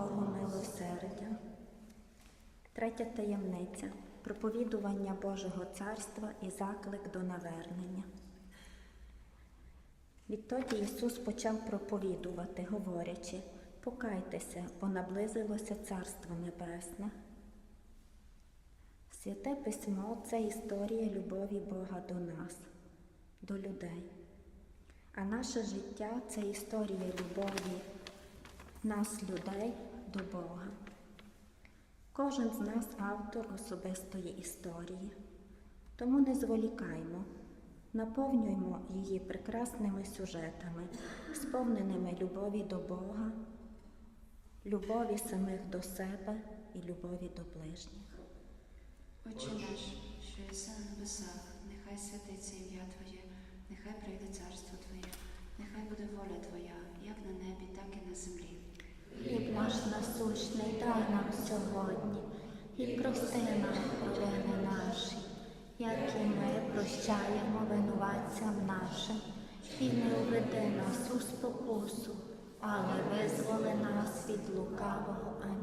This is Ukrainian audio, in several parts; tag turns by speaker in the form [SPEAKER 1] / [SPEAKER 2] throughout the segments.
[SPEAKER 1] Богу милосердя. Третя таємниця проповідування Божого царства і заклик до навернення. Відтоді Ісус почав проповідувати, говорячи, покайтеся, бо наблизилося Царство Небесне. Святе письмо це історія любові Бога до нас, до людей. А наше життя це історія любові нас, людей, до Бога. Кожен з нас автор особистої історії, тому не зволікаймо, наповнюймо її прекрасними сюжетами, сповненими любові до Бога, любові самих до себе і любові до ближніх.
[SPEAKER 2] Отче наш, що єси на небесах, нехай святиться ім'я Твоє, нехай прийде царство Твоє, нехай буде воля Твоя, як на небі, так і на землі.
[SPEAKER 1] Хліб наш насущний дай нам сьогодні, і прости нам провини наші, як і ми прощаємо винуватцям нашим, і не уведи нас у спокусу, але визволи нас від лукавого. Амінь.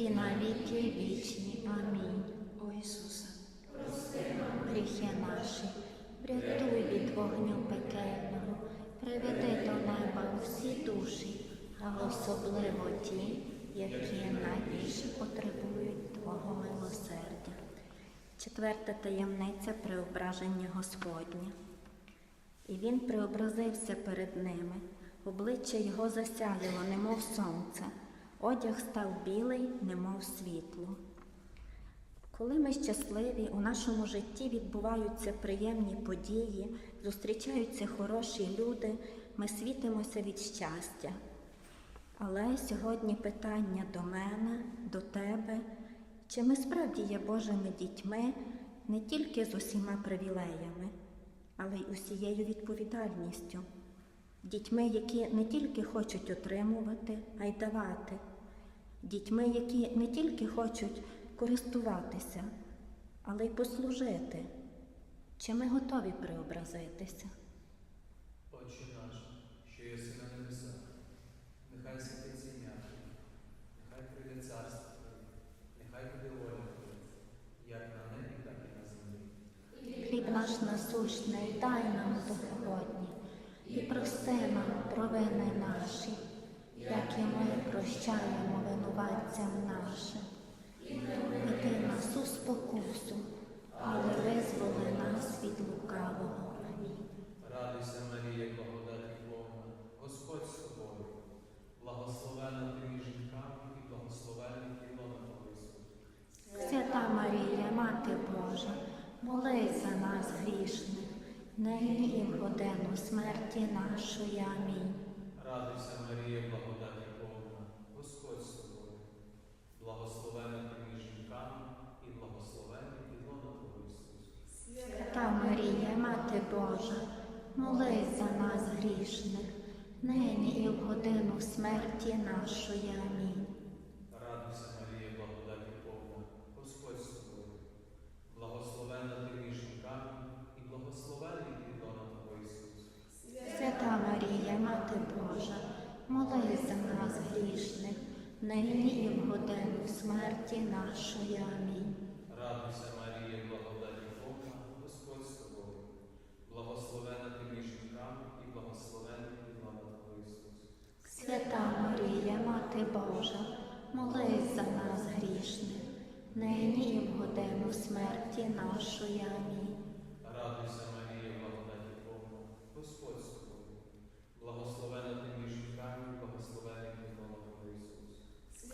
[SPEAKER 3] І
[SPEAKER 1] на віки вічні. Амінь.
[SPEAKER 2] О Ісусе,
[SPEAKER 1] Гріхи наші, врятуй від вогню пекельного, приведи до неба всі душі, а особливо ті, які найбільше потребують Твого милосердя. Четверта таємниця преображення Господня. І він преобразився перед ними, обличчя його засяяло, немов сонце, одяг став білий, немов світло. Коли ми щасливі, у нашому житті відбуваються приємні події, зустрічаються хороші люди, ми світимося від щастя. Але сьогодні питання до мене, до тебе, чи ми справді є Божими дітьми не тільки з усіма привілеями, але й усією відповідальністю, дітьми, які не тільки хочуть отримувати, а й давати, дітьми, які не тільки хочуть користуватися, але й послужити. Чи ми готові преобразитися?
[SPEAKER 4] Отче наш, що єси на небесах, нехай святиться ім'я Твоє, нехай прийде царство Твоє, нехай буде воля Твоя, як на небі, так і на землі.
[SPEAKER 1] Хліб наш насущний дай нам сьогодні і прости нам провини наші, прощаємо винуватцям нашим. І веди нас у спокусу, але визволи нас від лукавого.
[SPEAKER 4] Радуйся, Марія, благодаті Бога, Господь з тобою, благословена ти між жінками і благословенний плідона Твого
[SPEAKER 1] Свята Марія, Мати Божа, молись за нас грішних, нині і в годину смерті нашої. Амінь.
[SPEAKER 4] Радуйся, Марія, благодаті Бога, Господь з тобою, благословена ти між жінками і благословенний плідона Твого Ісус.
[SPEAKER 1] Свята Марія, Мати Божа, молись за нас грішних, нині і в годину смерті нашої. Амінь.
[SPEAKER 4] Радуйся, Марія, благодаті Бога, Господь з тобою, благословена ти між жінками і благословенний плідона Твого Ісус.
[SPEAKER 1] Свята Марія, Мати Божа, молись за нас грішних, нині і в годину смерті нашої. Амінь.
[SPEAKER 4] Радуйся, Марія, благодаті Бога, Господь з тобою, благословена ти між жінками і благословенний плідона Твого Ісус.
[SPEAKER 1] Свята Марія, Мати Божа, молись за нас грішних, нині і в годину смерті нашої. Амінь.
[SPEAKER 4] Радуйся, Марія, благодаті Бога, Господь з тобою, благословена ти між жінками і благословенний плідона Ісус.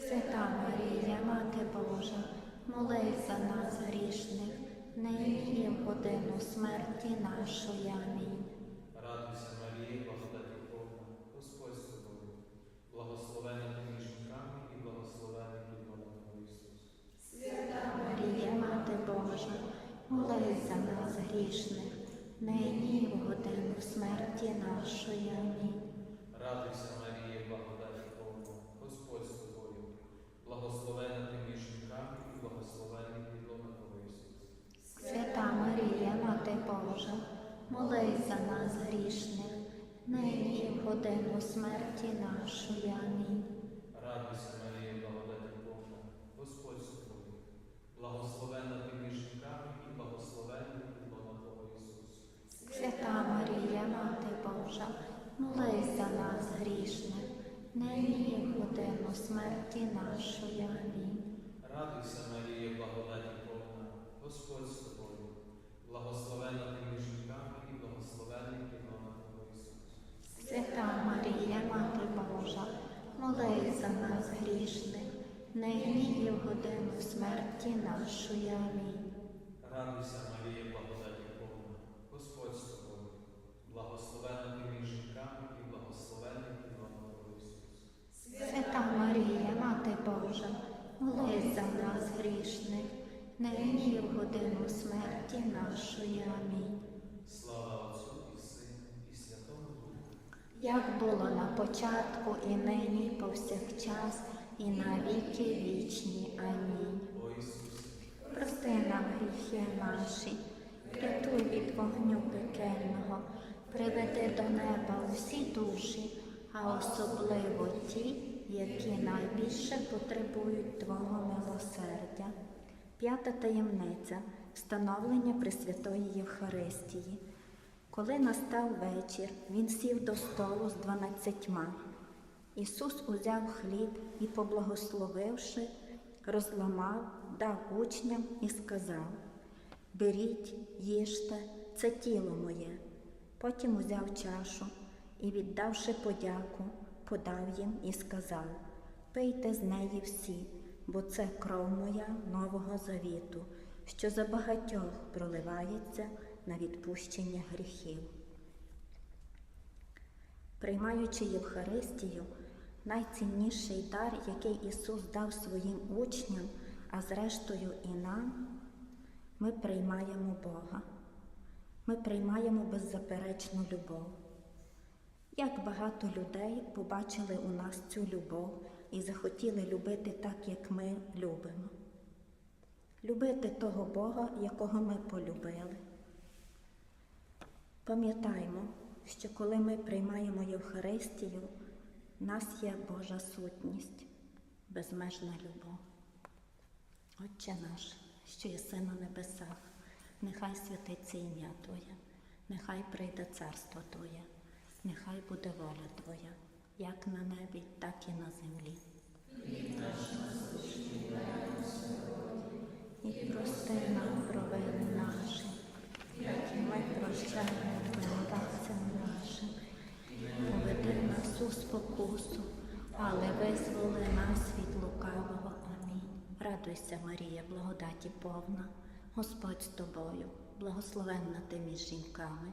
[SPEAKER 1] Свята Марія, Мати Божа, молись за нас грішних, нині і в годину смерті нашої. Амінь.
[SPEAKER 4] Радуйся, Марія, благодаті Бога, Господь з тобою, благословена ти між жінками і благословений плідона Твого Ісус.
[SPEAKER 1] Марія, Мати Божа, молись за нас грішних, нині і в годину смерті нашої. Амінь.
[SPEAKER 4] Радуйся, Марія, благодаті Бога, Господь з тобою, благословена ти між жінками і благословений плідона Твого Ісус.
[SPEAKER 1] Свята Марія, Мати Божа, молись за нас грішних, нині і в годину смерті нашої. Амінь.
[SPEAKER 4] Радуйся, Марія, благодаті Бога, Господь з тобою, благословена ти між жінками і благословений плідона Твого Ісус.
[SPEAKER 1] Свята Марія, Мати Божа, молись за нас грішних, нині і в годину смерті нашої. Амінь.
[SPEAKER 4] Радуйся, Марія, благодаті Бога, Господь з тобою, благословена ти між жінками і благословений плідона Твого Ісус.
[SPEAKER 1] Свята Марія, Мати Божа, молись за нас грішних, нині і в годину смерті нашої. Амінь.
[SPEAKER 4] Радуйся, Марія, благодаті Бога, Господь з тобою, благословена ти між жінками і благословений плідона Твого Ісус.
[SPEAKER 1] Свята Марія, Мати Божа, молись за нас грішних, нині і в годину смерті нашої. Амінь.
[SPEAKER 4] Слава Отцю і Сину і Святому Духу.
[SPEAKER 1] Як було на початку, і нині, і повсякчас, і на віки вічні. Амінь.
[SPEAKER 4] О Ісусе,
[SPEAKER 1] Прости нам гріхи наші, рятуй від вогню пекельного, приведи до неба усі душі, а особливо ті, які найбільше потребують Твого милосердя. П'ята таємниця встановлення Пресвятої Євхаристії. Коли настав вечір, він сів до столу з дванадцятьма. Ісус узяв хліб і, поблагословивши, розламав, дав учням і сказав: Беріть, їжте, це тіло моє. Потім узяв чашу і, віддавши подяку, подав їм і сказав: Пийте з неї всі, бо це кров моя нового завіту, що за багатьох проливається на відпущення гріхів. Приймаючи Євхаристію, найцінніший дар, який Ісус дав своїм учням, а зрештою і нам, ми приймаємо Бога. Ми приймаємо беззаперечну любов. Як багато людей побачили у нас цю любов і захотіли любити так, як ми любимо. Любити того Бога, якого ми полюбили. Пам'ятаймо, що коли ми приймаємо Євхаристію, в нас є Божа сутність, безмежна любов. Отче наш, що єси на небесах, нехай святиться ім'я Твоє, нехай прийде царство Твоє, нехай буде воля Твоя, як на небі, так і на землі. І прости нам провини наші, як і ми прощаємо винуватцям нашим. Поведи нас у спокусу, але визволи нас від лукавого. Амінь. Радуйся, Марія, благодаті повна, Господь з тобою, благословенна ти між жінками,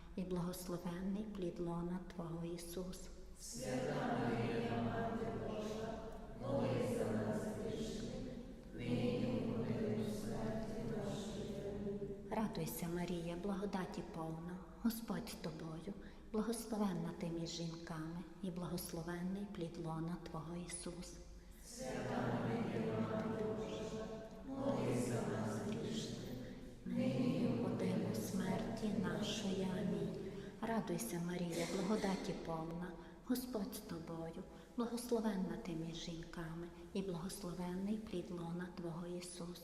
[SPEAKER 1] і благословенний плід лона Твого Ісус. Радуйся, Марія, благодаті повна, Господь з тобою, благословенна ти між жінками, і благословенний плід лона Твого Ісус. нині Радуйся, Марія, благодаті повна, Господь з тобою, благословенна ти між жінками, і благословенний плід лона Твого Ісус.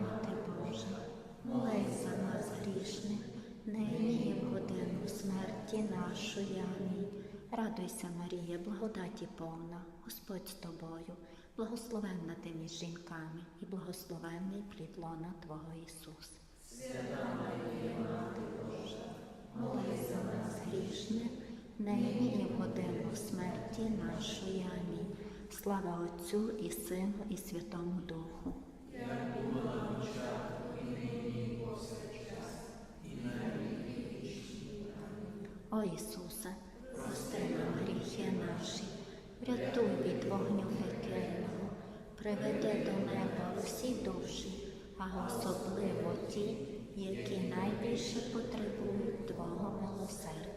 [SPEAKER 1] Мати Божа, молись за нас грішних, нині і в годину смерті нашої. Амінь. Радуйся, Марія, благодаті повна, Господь з тобою, благословенна ти між жінками, і благословенний плід лона Твого Ісус. Молись молися нас грішних, нині і в годину смерті нашої. Амінь. Слава Отцю і Сину, і Святому Духу.
[SPEAKER 4] Я була на початку, і нині, і повсякчас, і на вічні.
[SPEAKER 1] О Ісусе, прости нам гріхи наші, врятуй від вогню пекельного, приведи до неба всі душі, а особливо ті, які найбільше потребують. Твого милосердя.